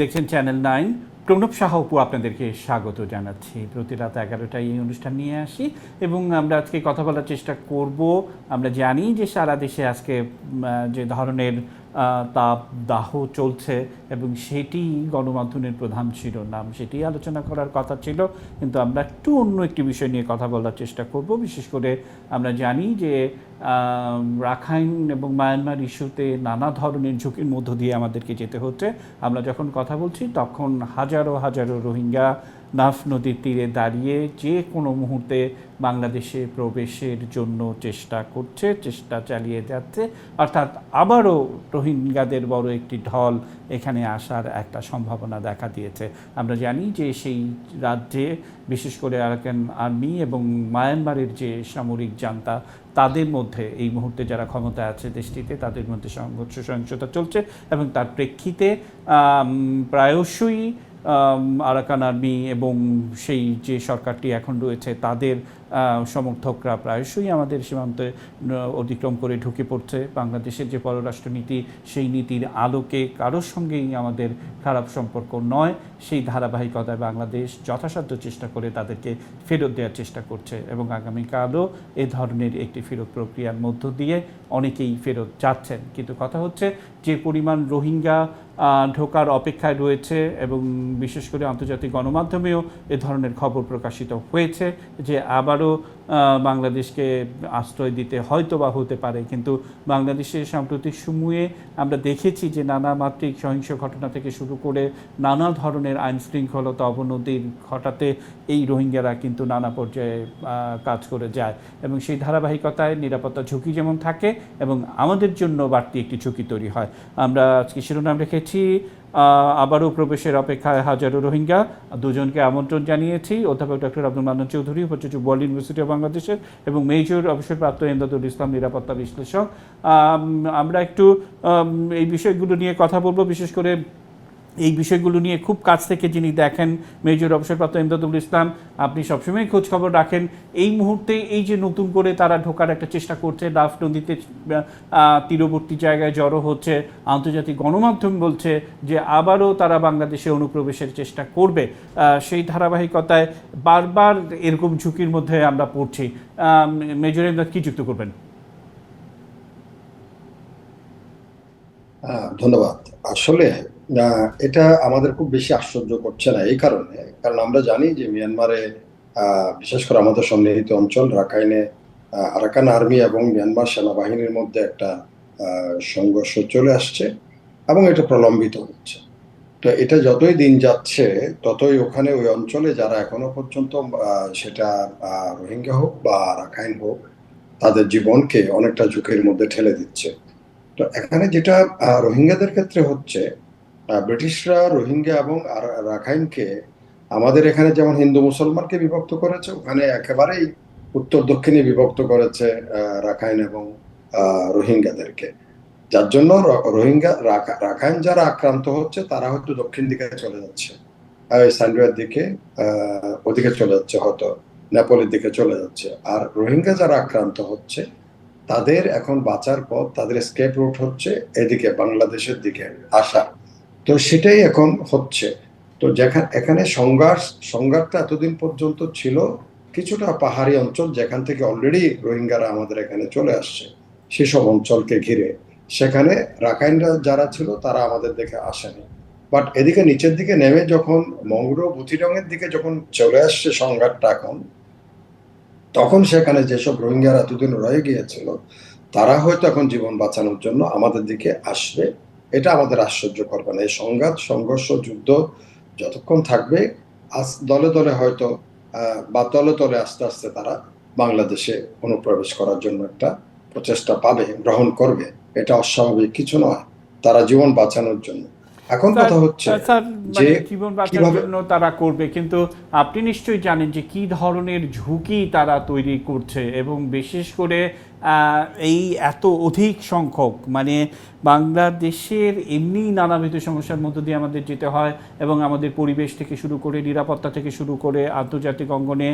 দেখছেন channel nine Pranab Saha উপু আপনাদেরকে স্বাগত জানাচ্ছি। প্রতি রাত এগারোটায় এই অনুষ্ঠান নিয়ে আসি এবং আমরা আজকে কথা বলার চেষ্টা করব। আমরা জানি যে সারা দেশে আজকে যে ধরনের তাপ দাহ চলছে এবং সেটি গণমাধ্যমের প্রধান শিরোনাম সেটি আলোচনা করার কথা ছিল, কিন্তু আমরা একটু অন্য একটি বিষয় নিয়ে কথা বলার চেষ্টা করব। বিশেষ করে আমরা জানি যে রাখাইন এবং মায়ানমার ইস্যুতে নানা ধরনের ঝুঁকির মধ্য দিয়ে আমাদেরকে যেতে হচ্ছে। আমরা যখন কথা বলছি, তখন হাজারো হাজারো রোহিঙ্গা নাফ নদীর তীরে দাঁড়িয়ে যে কোনো মুহূর্তে বাংলাদেশে প্রবেশের জন্য চেষ্টা করছে, চেষ্টা চালিয়ে যাচ্ছে। অর্থাৎ আবারও রোহিঙ্গাদের বড় একটি ঢল এখানে আসার একটা সম্ভাবনা দেখা দিয়েছে। আমরা জানি যে সেই রাজ্যে, বিশেষ করে আরাকান আর্মি এবং মায়ানমারের যে সামরিক জান্তা, তাদের মধ্যে এই মুহূর্তে যারা ক্ষমতায় আছে দেশটিতে, তাদের মধ্যে সংঘর্ষ সহিংসতা চলছে এবং তার প্রেক্ষিতে প্রায়শই আরাকান আর্মি এবং সেই যে সরকারটি এখন রয়েছে, তাদের সমর্থকরা প্রায়শই আমাদের সীমান্তে অতিক্রম করে ঢুকে পড়ছে। বাংলাদেশের যে পররাষ্ট্রনীতি, সেই নীতির আলোকে কারোর সঙ্গেই আমাদের খারাপ সম্পর্ক নয়। সেই ধারাবাহিকতায় বাংলাদেশ যথাসাধ্য চেষ্টা করে তাদেরকে ফেরত দেওয়ার চেষ্টা করছে এবং আগামীকালও এ ধরনের একটি ফেরত প্রক্রিয়ার মধ্য দিয়ে অনেকেই ফেরত যাচ্ছেন। কিন্তু কথা হচ্ছে, যে পরিমাণ রোহিঙ্গা ঢোকার অপেক্ষায় রয়েছে এবং বিশেষ করে আন্তর্জাতিক গণমাধ্যমেও এ ধরনের খবর প্রকাশিত হয়েছে যে আবারও বাংলাদেশকে আশ্রয় দিতে হয়তো বা হতে পারে। কিন্তু বাংলাদেশের সাম্প্রতিক সময়ে আমরা দেখেছি যে নানা মাত্রিক সহিংস ঘটনা থেকে শুরু করে নানা ধরনের আইন শৃঙ্খলতা অবনতির ঘটাতে এই রোহিঙ্গারা কিন্তু নানা পর্যায়ে কাজ করে যায়। এবং সেই ধারাবাহিকতায় নিরাপত্তা ঝুঁকি যেমন থাকে এবং আমাদের জন্য বাড়তি একটি ঝুঁকি তৈরি হয়। আমরা আজকে শিরোনাম রেখেছি আবারও প্রবেশের অপেক্ষায় হাজারো রোহিঙ্গা। দুজনকে আমন্ত্রণ জানিয়েছি। অধ্যাপক ডক্টর আব্দুল মান্নান চৌধুরী উপাচার্য ওয়ার্ল্ড ইউনিভার্সিটি অফ বাংলাদেশের এবং মেজর অবসরপ্রাপ্ত এমদাদুল ইসলাম নিরাপত্তা বিশ্লেষক। আম, আমরা একটু এই বিষয়গুলো নিয়ে কথা বলব। বিশেষ করে এই বিষয়গুলো নিয়ে খুব কাছ থেকে যিনি দেখেন মেজর অবসরপ্রাপ্ত এমদাদুল ইসলাম, আপনি সবসময় খোঁজ খবর রাখেন। এই মুহূর্তে এই যে নতুন করে তারা ঢোকার একটা চেষ্টা করছে ডাফ নদীতে তীরবর্তী জায়গায় জড়ো হচ্ছে, আন্তর্জাতিক গণমাধ্যম বলছে যে আবারও তারা বাংলাদেশে অনুপ্রবেশের চেষ্টা করবে। সেই ধারাবাহিকতায় বারবার এরকম ঝুঁকির মধ্যে আমরা পড়ছি। মেজর এমদাদ, কি যুক্ত করবেন? ধন্যবাদ। আসলে আহ, এটা আমাদের খুব বেশি আশ্চর্য করছে না এই কারণে। কারণ আমরা জানি যে মিয়ানমারে বিশেষ করে আমাদের সন্নিহিত অঞ্চল রাখাইনে আরাকান আর্মি এবং মিয়ানমার সেনাবাহিনীর মধ্যে একটা সংঘর্ষ চলে আসছে এবং এটা প্রলম্বিত হচ্ছে। তো এটা যতই দিন যাচ্ছে ততই ওখানে ওই অঞ্চলে যারা এখনও পর্যন্ত সেটা রোহিঙ্গা হোক বা রাখাইন হোক তাদের জীবনকে অনেকটা ঝুঁকির মধ্যে ঠেলে দিচ্ছে। তো এখানে যেটা রোহিঙ্গাদের ক্ষেত্রে হচ্ছে ব্রিটিশরা, রোহিঙ্গা এবং রাখাইনকে আমাদের এখানে যেমন হিন্দু মুসলমানকে বিভক্ত করেছে, ওখানে একেবারেই উত্তর দক্ষিণে বিভক্ত করেছে রাখাইন এবং রোহিঙ্গাদেরকে। যার জন্য রোহিঙ্গা রাখাইন যারা আক্রান্ত হচ্ছে, তারা হয়তো দক্ষিণ দিকে চলে যাচ্ছে। সান্ডুয়ার দিকে ওদিকে চলে যাচ্ছে হয়তো, নেপালের দিকে চলে যাচ্ছে। আর রোহিঙ্গা যারা আক্রান্ত হচ্ছে, তাদের এখন বাঁচার পথ, তাদের স্কেপ রুট হচ্ছে এদিকে, বাংলাদেশের দিকে আসা তো সেটাই এখন হচ্ছে। তো যেখানে, এখানে সংঘাত সংঘাতটা এতদিন পর্যন্ত ছিল, কিছুটা পাহাড়ি অঞ্চল যেখান থেকে অলরেডি রোহিঙ্গারা আমাদের এখানে চলে আসছে, সেসব অঞ্চলকে ঘিরে। সেখানে রাখাইনরা যারা ছিল, তারা আমাদের দিকে আসেনি। বাট এদিকে নিচের দিকে নেমে যখন মংরো বুথিরঙের দিকে যখন চলে আসছে সংঘাতটা এখন, তখন সেখানে যেসব রোহিঙ্গারা এতদিন রয়ে গিয়েছিল, তারা হয়তো এখন জীবন বাঁচানোর জন্য আমাদের দিকে আসবে। এটা আমাদের আশ্চর্য করবে না এই সংঘাত সংঘর্ষ যুদ্ধ যতক্ষণ থাকবে আস দলে দলে হয়তো বা দলে দলে আস্তে আস্তে তারা বাংলাদেশে অনুপ্রবেশ করার জন্য একটা প্রচেষ্টা পাবে গ্রহণ করবে। এটা অস্বাভাবিক কিছু নয় তারা জীবন বাঁচানোর জন্য। এখন কথা হচ্ছে স্যার মানে যে জীবন কিভাবে- জন্য তারা করবে কিন্তু আপনি নিশ্চয়ই জানেন যে কি ধরনের ঝুঁকি তারা তৈরি করছে এবং বিশেষ করে এই এত অধিক সংখ্যক মানে বাংলাদেশের এমনি নানাবিধ সমস্যার মধ্য দিয়ে আমাদের যেতে হয় এবং আমাদের পরিবেশ থেকে শুরু করে নিরাপত্তা থেকে শুরু করে আন্তর্জাতিক অঙ্গনে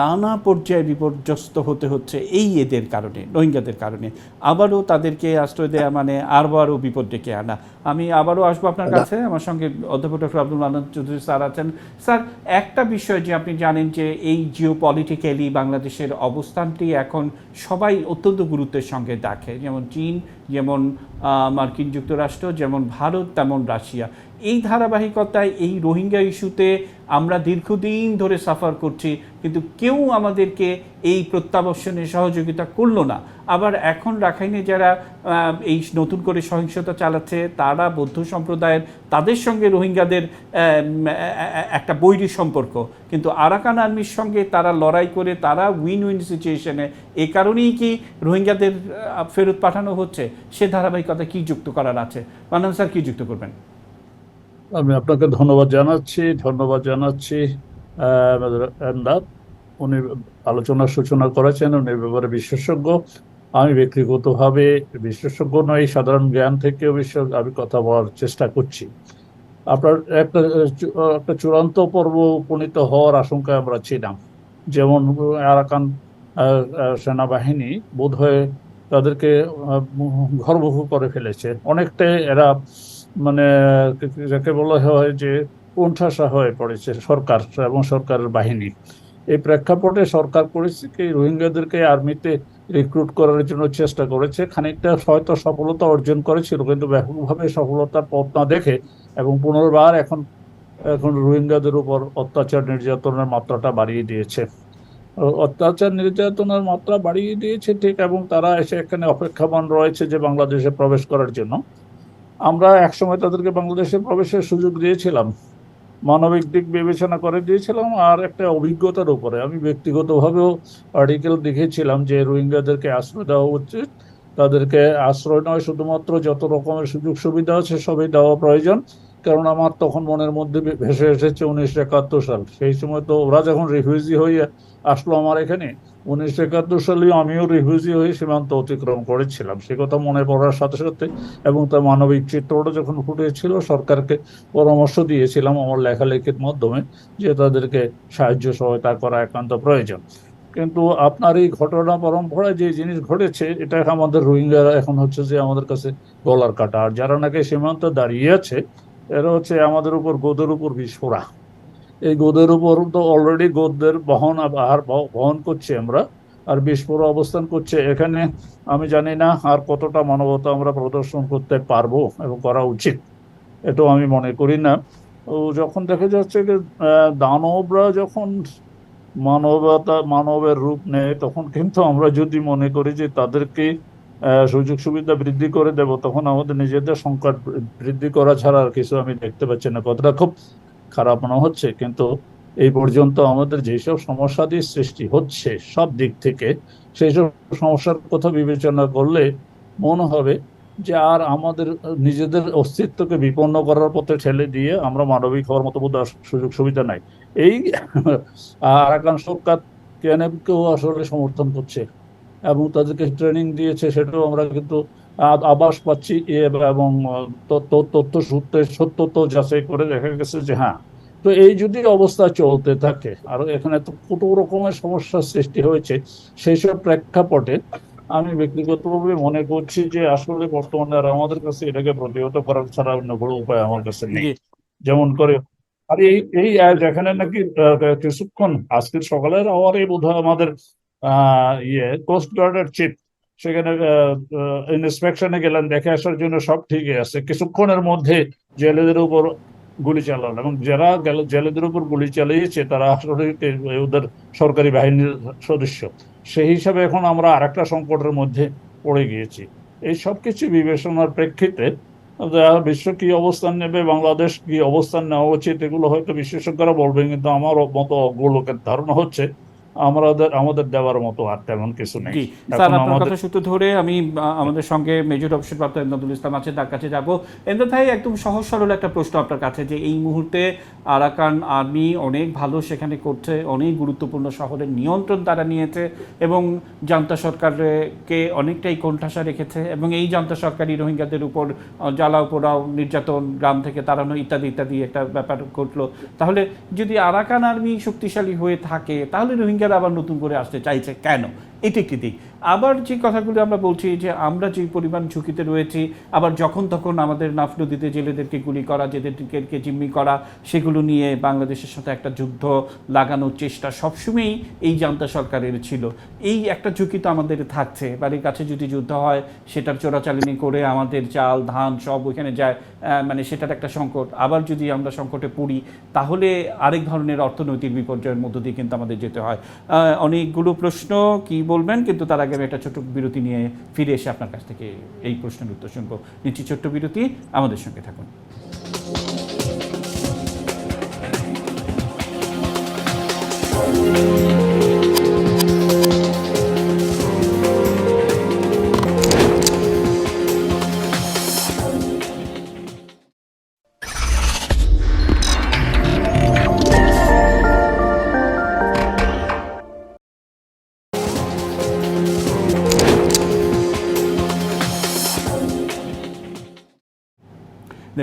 নানা পর্যায়ে বিপর্যস্ত হতে হচ্ছে এই এদের কারণে রোহিঙ্গাদের কারণে। আবারও তাদেরকে আশ্রয় দেওয়া মানে আরবারও বিপদ ডেকে আনা। আমি আবারও আসব আপনার কাছে আমার সঙ্গে অধ্যাপক ডক্টর আব্দুল মান্নান চৌধুরী স্যার আছেন। স্যার একটা বিষয় যে আপনি জানেন যে এই জিও পলিটিক্যালি বাংলাদেশের অবস্থানটি এখন সবাই অত্যন্ত গুরুত্বের সঙ্গে দেখে। যেমন চীন যেমন মার্কিন যুক্তরাষ্ট্র, যেমন ভারত, তেমন রাশিয়া। এই ধারাবাহিকতায়, এই রোহিঙ্গা ইস্যুতে আমরা দীর্ঘদিন ধরে সাফার করছি, কিন্তু কেউ আমাদেরকে এই প্রত্যাবর্ষণে সহযোগিতা করল না। আবার এখন রাখাইনে যারা এই নতুন করে সহিংসতা চালাচ্ছে, তারা বৌদ্ধ সম্প্রদায়ের, তাদের সঙ্গে রোহিঙ্গাদের একটা বৈরী সম্পর্ক। কিন্তু আরাকান আর্মির সঙ্গে তারা লড়াই করে, তারা উইন উইন সিচুয়েশনে এ কারণেই কি রোহিঙ্গাদের ফেরত পাঠানো হচ্ছে? সে ধারাবাহিকতা কি যুক্ত করার আছে? মান্নান স্যার, কি যুক্ত করবেন? আমি আপনাকে ধন্যবাদ জানাচ্ছি ধন্যবাদ জানাচ্ছি উনি আলোচনার সূচনা করেছেন, উনি ব্যাপারে বিশেষজ্ঞ। আমি ব্যক্তিগতভাবে বিশেষজ্ঞ নয় সাধারণ জ্ঞান থেকে অবশ্য আমি কথা বলার চেষ্টা করছি। আপনার একটা একটা চূড়ান্ত পর্ব উপনীত হওয়ার আশঙ্কায় আমরা ছিলাম। যেমন আরাকান সেনাবাহিনী বোধহয় তাদেরকে ঘরবহু করে ফেলেছে। অনেকটাই এরা মানে যাকে বলা হয় যে কোণঠাসা হয়ে পড়েছে সরকার এবং সরকারের বাহিনী। এই প্রেক্ষাপটে সরকার করেছে কি রোহিঙ্গাদেরকে আর্মিতে রিক্রুট করার জন্য চেষ্টা করেছে। খানিকটা হয়তো সফলতা অর্জন করেছিল, কিন্তু ব্যাপকভাবে সফলতার পথ না দেখে এবং পুনর্বার এখন এখন রোহিঙ্গাদের উপর অত্যাচার, নির্যাতনের মাত্রাটা বাড়িয়ে দিয়েছে। অত্যাচার, নির্যাতনের মাত্রা বাড়িয়ে দিয়েছে, ঠিক, এবং তারা এসে এখানে অপেক্ষামান রয়েছে যে বাংলাদেশে প্রবেশ করার জন্য। আমরা একসময় তাদেরকে বাংলাদেশে প্রবেশের সুযোগ দিয়েছিলাম। মানবিক দিক বিবেচনা করে দিয়েছিলাম, আর একটা অভিজ্ঞতার উপরে। আমি ব্যক্তিগতভাবেও আর্টিকেল দেখেছিলাম যে রোহিঙ্গাদেরকে আশ্রয় দেওয়া উচিত। তাদেরকে আশ্রয় নয়, শুধুমাত্র যত রকমের সুযোগ সুবিধা আছে, সবই দেওয়া প্রয়োজন। কারণ আমার তখন মনের মধ্যে ভেসে এসেছে উনিশশো একাত্তর সাল। সেই সময় তো ওরা যখন রিফিউজি হয়ে আসলো আমার এখানে, উনিশশো একাত্তর সালে আমিও রিফিউজি হয়ে সীমান্ত অতিক্রম করেছিলাম। সে কথা মনে পড়ার সাথে সাথে এবং তার মানবিক চিত্রটা যখন ফুটেছিল, সরকারকে পরামর্শ দিয়েছিলাম আমার লেখালেখির মাধ্যমে যে তাদেরকে সাহায্য সহায়তা করা একান্ত প্রয়োজন। কিন্তু আপনার এই ঘটনা পরম্পরায় যে জিনিস ঘটেছে, এটা আমাদের রোহিঙ্গারা এখন হচ্ছে যে আমাদের কাছে গলার কাটা। আর যারা নাকি সীমান্তে দাঁড়িয়ে আছে এরা হচ্ছে আমাদের উপর গোদের উপর বিস্ফোরা এই গোদের উপর তো অলরেডি গোদদের বহন বহ- বহন করছি আমরা, আর বিস্ফোরা অবস্থান করছে। এখানে আমি জানি না আর কতটা মানবতা আমরা প্রদর্শন করতে পারব এবং করা উচিত, এটাও আমি মনে করি না। ও যখন দেখা যাচ্ছে যে দানবরা যখন মানবতা, মানবের রূপ নেয়, তখন কিন্তু আমরা যদি মনে করি যে তাদেরকে সুযোগ সুবিধা বৃদ্ধি করে দেব, তখন আমাদের নিজেদের সংকট বৃদ্ধি করা ছাড়া আর কিছু আমি দেখতে পাচ্ছি না। কথাটা খুব খারাপ মনে হচ্ছে, কিন্তু এই পর্যন্ত আমাদের যেসব সমস্যাদি সৃষ্টি হচ্ছে সব দিক থেকে সেই সব সমস্যার কথা বিবেচনা করলে মনে হবে যে আর আমাদের নিজেদের অস্তিত্বকে বিপন্ন করার পথে ঠেলে দিয়ে আমরা মানবিক হওয়ার মতো বোধ সুযোগ সুবিধা নাই। এই আর সরকার কেউ আসলে সমর্থন করছে? এবং তাদেরকে ট্রেনিং দিয়েছে সেটাও আমরা কিন্তু আ- আভাস পাচ্ছি। এবং তথ্য সূত্রে সত্য তো যাচাই করে দেখা গেছে যে হ্যাঁ। তো এই যদি অবস্থা চলতে থাকে আর এখানে তো কত রকমের সমস্যার সৃষ্টি হয়েছে সেই সব প্রেক্ষাপটে আমি ব্যক্তিগতভাবে মনে করছি যে আসলে বর্তমানে আর আমাদের কাছে এটাকে প্রতিহত করার ছাড়া অন্য কোনো উপায় আমার কাছে নেই। যেমন করে আর এই এই যেখানে নাকি কিছুক্ষণ আজকের সকালের আওয়ারে বোধহয় আমাদের ইয়ে কোস্ট গার্ডের সেখানে ইন্সপেকশনে গেলেন, দেখে আসার জন্য সব ঠিকই আছে। কিছুক্ষণের মধ্যে জেলেদের উপর গুলি চালানো এবং যারা গেল- জেলেদের উপর গুলি চালিয়েছে, তারা আসলে ওদের সরকারি বাহিনীর সদস্য। সেই হিসাবে এখন আমরা আরেকটা সংকটের মধ্যে পড়ে গিয়েছি। এই সব কিছু বিবেচনার প্রেক্ষিতে বিশ্ব কি অবস্থান নেবে, বাংলাদেশ কি অবস্থান নেওয়া উচিত, এগুলো হয়তো বিশেষজ্ঞরা বলবেন, কিন্তু আমার মতো অজ্ঞ লোকের ধারণা হচ্ছে আমাদের আমাদের দেওয়ার মতো আর তেমন কিছু নেই। স্যার আপনার কথা সূত্র ধরে আমি আমাদের সঙ্গে মেজর অবসরপ্রাপ্ত এমদাদুল ইসলাম আছে তার কাছে যাব। এমদাদ ভাই একদম সহজ সরল একটা প্রশ্ন আপনার কাছে যে এই মুহূর্তে আরাকান আর্মি অনেক ভালো সেখানে করছে অনেক গুরুত্বপূর্ণ শহরের নিয়ন্ত্রণ তারা নিয়েছে এবং জান্তা সরকারকে অনেকটাই কোণঠাসা রেখেছে এবং এই জান্তা সরকারই রোহিঙ্গাদের উপর জ্বালাও পোড়াও নির্যাতন গ্রাম থেকে তাড়ানো ইত্যাদি ইত্যাদি একটা ব্যাপার ঘটলো। তাহলে যদি আরাকান আর্মি শক্তিশালী হয়ে থাকে তাহলে রোহিঙ্গারা আবার নতুন করে আসতে চাইছে। কেন? এটি একটি দিক। আবার যে কথাগুলো আমরা বলছি যে আমরা যে পরিমাণ ঝুঁকিতে রয়েছি, আবার যখন তখন আমাদের নাফ নদীতে জেলেদেরকে গুলি করা, জেলেদেরকে জিম্মি করা, সেগুলো নিয়ে বাংলাদেশের সাথে একটা যুদ্ধ লাগানোর চেষ্টা সবসময়ই এই জান্তা সরকারের ছিল। এই একটা ঝুঁকি তো আমাদের থাকছে। বাড়ির কাছে যদি যুদ্ধ হয়, সেটার চোরাচালানি করে আমাদের চাল, ধান সব ওইখানে যায় মানে সেটার একটা সংকট। আবার যদি আমরা সংকটে পড়ি, তাহলে আরেক ধরনের অর্থনৈতিক বিপর্যয়ের মধ্য দিয়ে কিন্তু আমাদের যেতে হয়। অনেকগুলো প্রশ্ন কি বলবেন? কিন্তু তার আগে আমি একটা ছোট্ট বিরতি নিয়ে ফিরে এসে আপনার কাছ থেকে এই প্রশ্নের উত্তর শুনব। নিচ্ছি ছোট্ট বিরতি, আমাদের সঙ্গে থাকুন।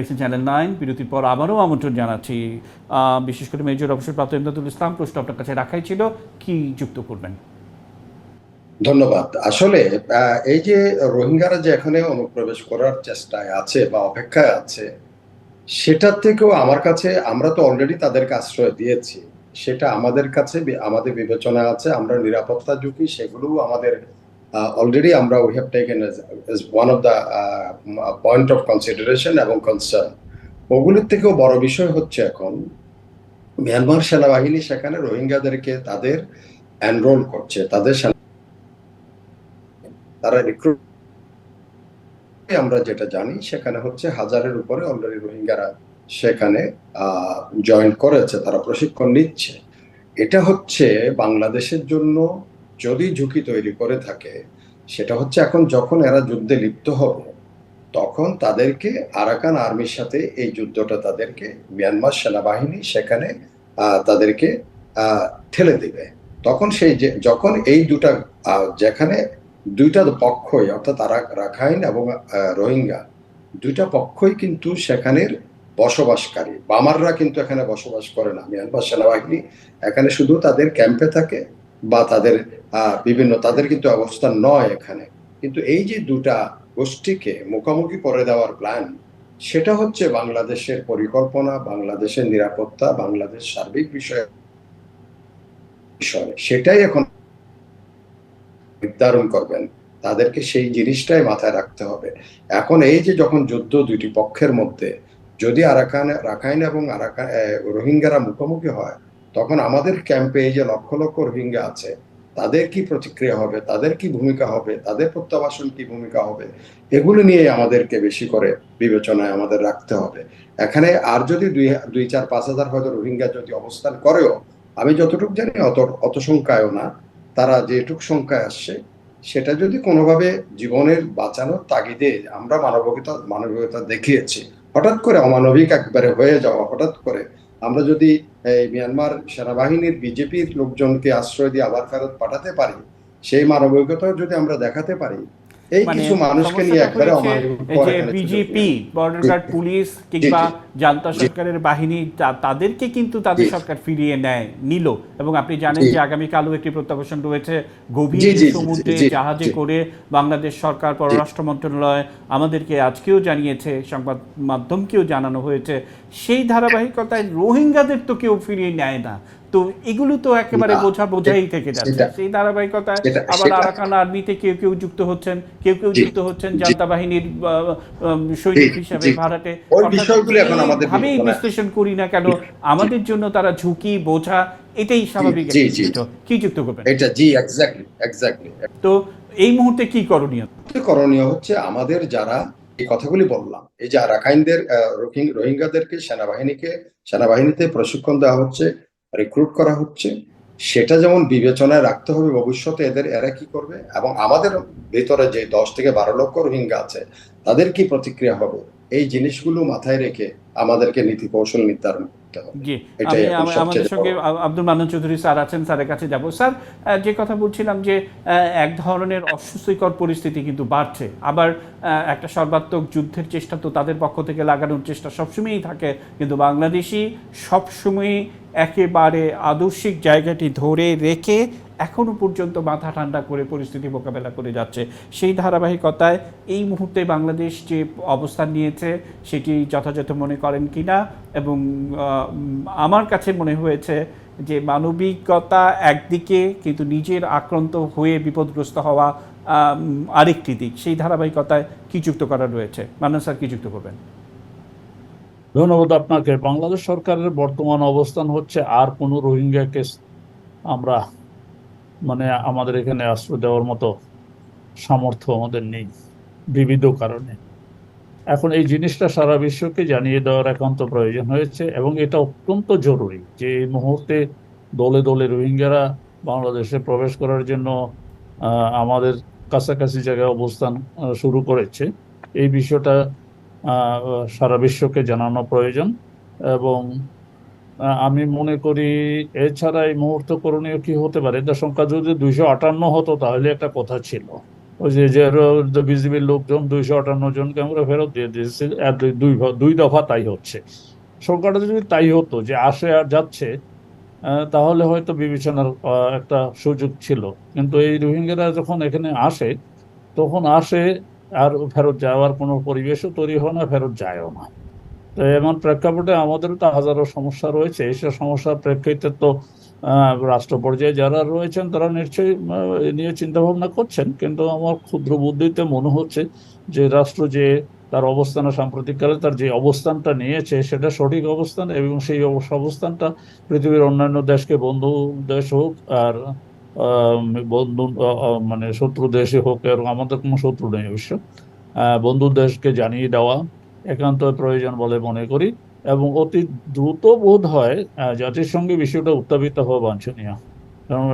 দেখছেন চ্যানেল নাইন বিরতির পর আবারও আমন্ত্রণ জানাচ্ছি। বিশেষ করে মেজর অবসরপ্রাপ্ত ইমদাদুল ইসলাম, প্রশ্ন আপনার কাছে রাখাই ছিল, কি যুক্ত করবেন? ধন্যবাদ। আসলে এই যে রোহিঙ্গারা যে এখানে অনুপ্রবেশ করার চেষ্টায় আছে বা অপেক্ষায় আছে, সেটার থেকেও আমার কাছে, আমরা তো অলরেডি তাদেরকে আশ্রয় দিয়েছি। সেটা আমাদের কাছে, আমাদের বিবেচনা আছে, আমরা নিরাপত্তা ঝুঁকি, সেগুলোও আমাদের অলরেডি আমরা we have taken as one of the point of consideration এবং কনসার্ন ওগুলোর থেকেও বড় বিষয় হচ্ছে এখন মিয়ানমার সেনাবাহিনী সেখানে রোহিঙ্গাদেরকে তাদের এনরোল করছে, তাদের তারা রিক্রুট আমরা যেটা জানি, সেখানে হচ্ছে হাজারের উপরে অলরেডি রোহিঙ্গারা সেখানে জয়েন করেছে, তারা প্রশিক্ষণ নিচ্ছে। এটা হচ্ছে বাংলাদেশের জন্য যদি ঝুঁকি তৈরি করে থাকে, সেটা হচ্ছে এখন যখন এরা যুদ্ধে লিপ্ত হবে তখন তাদেরকে আরাকান আর্মির সাথে এই যুদ্ধটা তাদেরকে মিয়ানমার সেনাবাহিনী সেখানে তাদেরকে ঠেলে দিবে। তখন সেই যে, যখন এই দুটা যেখানে দুইটা পক্ষই, অর্থাৎ আরা- রাখাইন এবং রোহিঙ্গা, দুইটা পক্ষই কিন্তু সেখানের বসবাসকারী। বামাররা কিন্তু এখানে বসবাস করে না। মিয়ানমার সেনাবাহিনী এখানে শুধু তাদের ক্যাম্পে থাকে বা তাদের বিভিন্ন তাদের কিন্তু অবস্থান নয় এখানে। কিন্তু এই যে দুটা গোষ্ঠীকে মুখোমুখি করে দেওয়ার প্ল্যান সেটা হচ্ছে বাংলাদেশের পরিকল্পনা বাংলাদেশের নিরাপত্তা বাংলাদেশ সার্বিক বিষয়ে বিষয়। সেটাই এখন নির্ধারণ করবেন। তাদেরকে সেই জিনিসটাই মাথায় রাখতে হবে। এখন এই যে যখন যুদ্ধ দুইটি পক্ষের মধ্যে যদি আরাকান রাখাইন এবং আরাকান আহ, রোহিঙ্গারা মুখোমুখি হয় তখন আমাদের ক্যাম্পে যে লক্ষ লক্ষ রোহিঙ্গা আছে, তাদের কি প্রতিক্রিয়া হবে? তাদের কি ভূমিকা হবে? তাদের প্রত্যাবাসন কি ভূমিকা হবে? এগুলো নিয়ে আমাদেরকে বেশি করে বিবেচনায় আমাদের রাখতে হবে। এখানে আর যদি দুই দুই চার, পাঁচ হাজার হয়তো রোহিঙ্গা যদি অবস্থান করেও, আমি যতটুকু জানি অত অত সংখ্যায়ও না, তারা যেটুক সংখ্যায় আসছে, সেটা যদি কোনোভাবে জীবনের বাঁচানোর তাগিদে আমরা মানবিকতা মানবিকতা দেখিয়েছি, হঠাৎ করে অমানবিক একবারে হয়ে যাওয়া, হঠাৎ করে আমরা যদি মিয়ানমার সেনাবাহিনীর বিজেপির লোকজনকে আশ্রয় দিয়ে আবার ফেরত পাঠাতে পারি, সেই মানবিকতাও যদি আমরা দেখাতে পারি এই মানে কিছু মানুষকে নিয়ে একবারে যে বিজেপি বর্ডার গার্ড পুলিশ কিংবা জান্তা সরকারের বাহিনী তাদেরকে কিন্তু তাদের সরকার ফিরিয়ে নেয় নিল। এবং আপনি জানেন। যে আগামীকালও একটি প্রত্যাবাসন রয়েছে। গভীর সমুদ্রে জাহাজে করে বাংলাদেশ সরকার পররাষ্ট্র মন্ত্রণালয় আমাদেরকে আজকেও জানিয়েছে সংবাদ মাধ্যমকেও জানানো হয়েছে সেই ধারাবাহিকতায় রোহিঙ্গাদের তো কেউ ফিরিয়ে নেয় না। তো এগুলো তো একেবারে বোঝা বোঝাই থেকে যাচ্ছে। সেই ধারাবাহিকতায় আবার আরাকান আর্মিতে কেউ কেউ যুক্ত হচ্ছেন। কেউ কেউ যুক্ত হচ্ছেন। জান্তা বাহিনীর সৈনিক হিসাবে। ভাড়াটে ভাবেই বিশ্লেষণ করি না কেন? আমাদের জন্য তারা ঝুঁকি বোঝা এটাই স্বাভাবিক। কি যুক্ত করবেন? এটা জি এক্স্যাক্টলি এক্স্যাক্টলি তো এই মুহূর্তে কি করণীয়? করণীয় হচ্ছে আমাদের যারা এই কথাগুলি বললাম এই যে রাখাইনদের আহ, রোহিঙ্গাদেরকে সেনাবাহিনীকে সেনাবাহিনীতে প্রশিক্ষণ দেওয়া হচ্ছে রিক্রুট করা হচ্ছে, সেটা যেমন বিবেচনায় রাখতে হবে ভবিষ্যতে এদের, এরা কি করবে? এবং আমাদের ভেতরে যে দশ থেকে বারো লক্ষ রোহিঙ্গা আছে, তাদের কি প্রতিক্রিয়া হবে? এই জিনিসগুলো মাথায় রেখে আমাদেরকে নীতি কৌশল নির্ধারণ জি আমি আমাদের সঙ্গে আব্দুল মান্নান চৌধুরী স্যার আছেন স্যারের কাছে যাব। স্যার যে কথা বলছিলাম যে এক ধরনের অস্বস্তিকর পরিস্থিতি কিন্তু বাড়ছে। আবার একটা সর্বাত্মক যুদ্ধের চেষ্টা তো তাদের পক্ষ থেকে লাগানোর চেষ্টা সবসময়ই থাকে। কিন্তু বাংলাদেশি সবসময়ই একেবারে আদর্শিক জায়গাটি ধরে রেখে এখনও পর্যন্ত মাথা ঠান্ডা করে পরিস্থিতি মোকাবেলা করে যাচ্ছে। সেই ধারাবাহিকতায় এই মুহূর্তে বাংলাদেশ যে অবস্থান নিয়েছে, সেটি যথাযথ মনে করেন কিনা এবং আমার কাছে মনে হয়েছে যে মানবিকতা একদিকে কিন্তু নিজের আক্রান্ত হয়ে বিপদগ্রস্ত হওয়া আরেকটি দিক। সেই ধারাবাহিকতায় কি যুক্ত করা রয়েছে? মান্নান স্যার, কি যুক্ত করবেন? ধন্যবাদ আপনাকে। বাংলাদেশ সরকারের বর্তমান অবস্থান হচ্ছে আর কোনো রোহিঙ্গাকে আমরা মানে আমাদের এখানে আশ্রয় দেওয়ার মতো সামর্থ্য আমাদের নেই, বিবিধ কারণে। এখন এই জিনিসটা সারা বিশ্বকে জানিয়ে দেওয়ার একান্ত প্রয়োজন হয়েছে এবং এটা অত্যন্ত জরুরি যে এই মুহূর্তে দলে দলে রোহিঙ্গারা বাংলাদেশে প্রবেশ করার জন্য আমাদের কাছাকাছি জায়গায় অবস্থান শুরু করেছে। এই বিষয়টা সারা বিশ্বকে জানানো প্রয়োজন এবং আমি মনে করি এছাড়া এই মুহূর্ত করণীয় কি হতে পারে? এটা সংখ্যা যদি দুইশো আটান্ন হতো, তাহলে একটা কথা ছিল। ওই যে যে বিজিবির লোকজন দুইশো আটান্ন জনকে আমরা ফেরত দিয়ে দিয়েছি দুই দুই দফা তাই হচ্ছে। সংখ্যাটা যদি তাই হতো, যে আসে আর যাচ্ছে তাহলে হয়তো বিবেচনার একটা সুযোগ ছিল। কিন্তু এই রোহিঙ্গারা যখন এখানে আসে, তখন আসে আর ফেরত যাওয়ার কোনো পরিবেশও তৈরি হয় না, ফেরত যায়ও না। তো এমন প্রেক্ষাপটে আমাদেরও তো হাজারো সমস্যা রয়েছে। এইসব সমস্যার প্রেক্ষিতে তো রাষ্ট্র পর্যায়ে যারা রয়েছেন, তারা নিশ্চয়ই নিয়ে চিন্তা ভাবনা করছেন। কিন্তু আমার ক্ষুদ্র বুদ্ধিতে মনে হচ্ছে যে রাষ্ট্র যে তার অবস্থানে সাম্প্রতিককালে তার যে অবস্থানটা নিয়েছে, সেটা সঠিক অবস্থান এবং সেই অবস- অবস্থানটা পৃথিবীর অন্যান্য দেশকে বন্ধু দেশ হোক আর বন্ধু মানে শত্রু দেশে হোক এবং আমাদের কোনো শত্রু নেই অবশ্য। বন্ধু দেশকে জানিয়ে দেওয়া একান্ত প্রয়োজন বলে মনে করি এবং অতি দ্রুত বোধ হয় জাতিসংঘে বিষয়টা উত্থাপিত হওয়া বাঞ্ছনীয়। কারণ।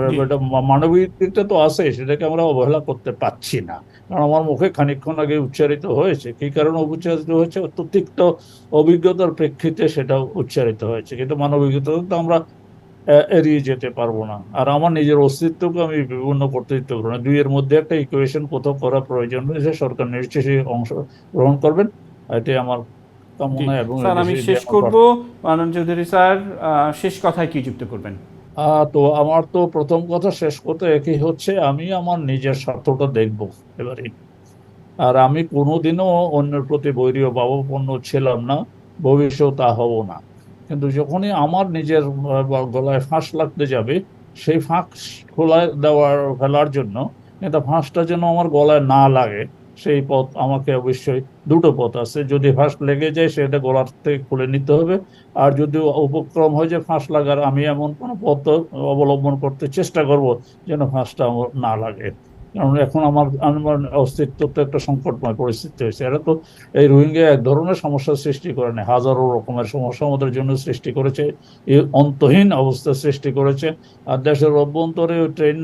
এটা তো আছে সেটাকে আমরা অবহেলা করতে পারছি না। কারণ আমার মুখে খানিকক্ষণ আগে উচ্চারিত হয়েছে। কি কারণে উচ্চারিত হয়েছে? অভিজ্ঞতার প্রেক্ষিতে সেটা উচ্চারিত হয়েছে। কিন্তু মানবিকতা তো আমরা এড়িয়ে যেতে পারব না। আর আমার নিজের অস্তিত্বকে আমি বিভিন্ন করতে দিতে পারব না। দুইয়ের মধ্যে একটা ইকুয়েশন কোথাও করা প্রয়োজন রয়েছে। সরকার নিশ্চয়ই অংশ গ্রহণ করবেন। এটাই আমার কামনা এবং স্যার আমি শেষ করব। মান্নান চৌধুরী স্যার শেষ কথায় কি যুক্ত করবেন? তো আমার তো প্রথম কথা শেষ কথা একই হচ্ছে আমি আমার নিজের স্বার্থটা দেখব এবারে। আর আমি কোনোদিনও অন্যের প্রতি বৈরী ও ভাবাপন্ন ছিলাম না ভবিষ্যৎ তা হব না। কিন্তু যখনই আমার নিজের গলায় ফাঁস লাগতে যাবে সেই ফাঁস খোলায় দেওয়ার ফেলার জন্য কিন্তু ফাঁসটা যেন আমার গলায় না লাগে সেই পথ আমাকে অবশ্যই দুটো পথ আছে। যদি ফাঁস লেগে যায়, সেটা গলার থেকে খুলে নিতে হবে। আর যদি উপক্রম হয় যে ফাঁস লাগার, আমি এমন কোনো পথ অবলম্বন করতে চেষ্টা করব যেন ফাঁসটা আমার না লাগে। কারণ এখন আমার আমার অস্তিত্ব তো একটা সংকটময় পরিস্থিতি হয়েছে। এরা তো এই রোহিঙ্গা এক ধরনের সমস্যার সৃষ্টি করে না হাজারো রকমের সমস্যা আমাদের জন্য সৃষ্টি করেছে, এই অন্তহীন অবস্থা সৃষ্টি করেছে। আর দেশের অভ্যন্তরে ট্রেন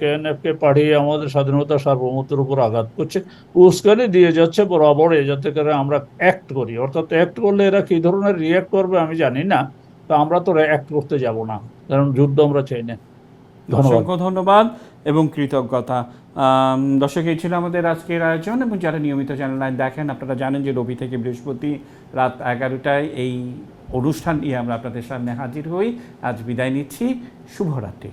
কেএনএফ কে পাঠিয়ে আমাদের স্বাধীনতা সার্বভৌমত্বের উপর আঘাত করছে, উস্কানি দিয়ে যাচ্ছে বরাবরে যাতে করে আমরা অ্যাক্ট করি। অর্থাৎ অ্যাক্ট করলে এরা কী ধরনের রিয়াক্ট করবে আমি জানি না, তা আমরা তো অ্যাক্ট করতে যাব না, কারণ যুদ্ধ আমরা চাই না। অসংখ্য ধন্যবাদ এবং কৃতজ্ঞতা। দর্শক, এই ছিল আমাদের আজকের আয়োজন এবং যারা নিয়মিত চ্যানেল লাইন দেখেন, আপনারা জানেন যে রবি থেকে বৃহস্পতি রাত এগারোটায় এই অনুষ্ঠান নিয়ে আমরা আপনাদের সামনে হাজির হই। আজ বিদায় নিচ্ছি। শুভরাত্রি।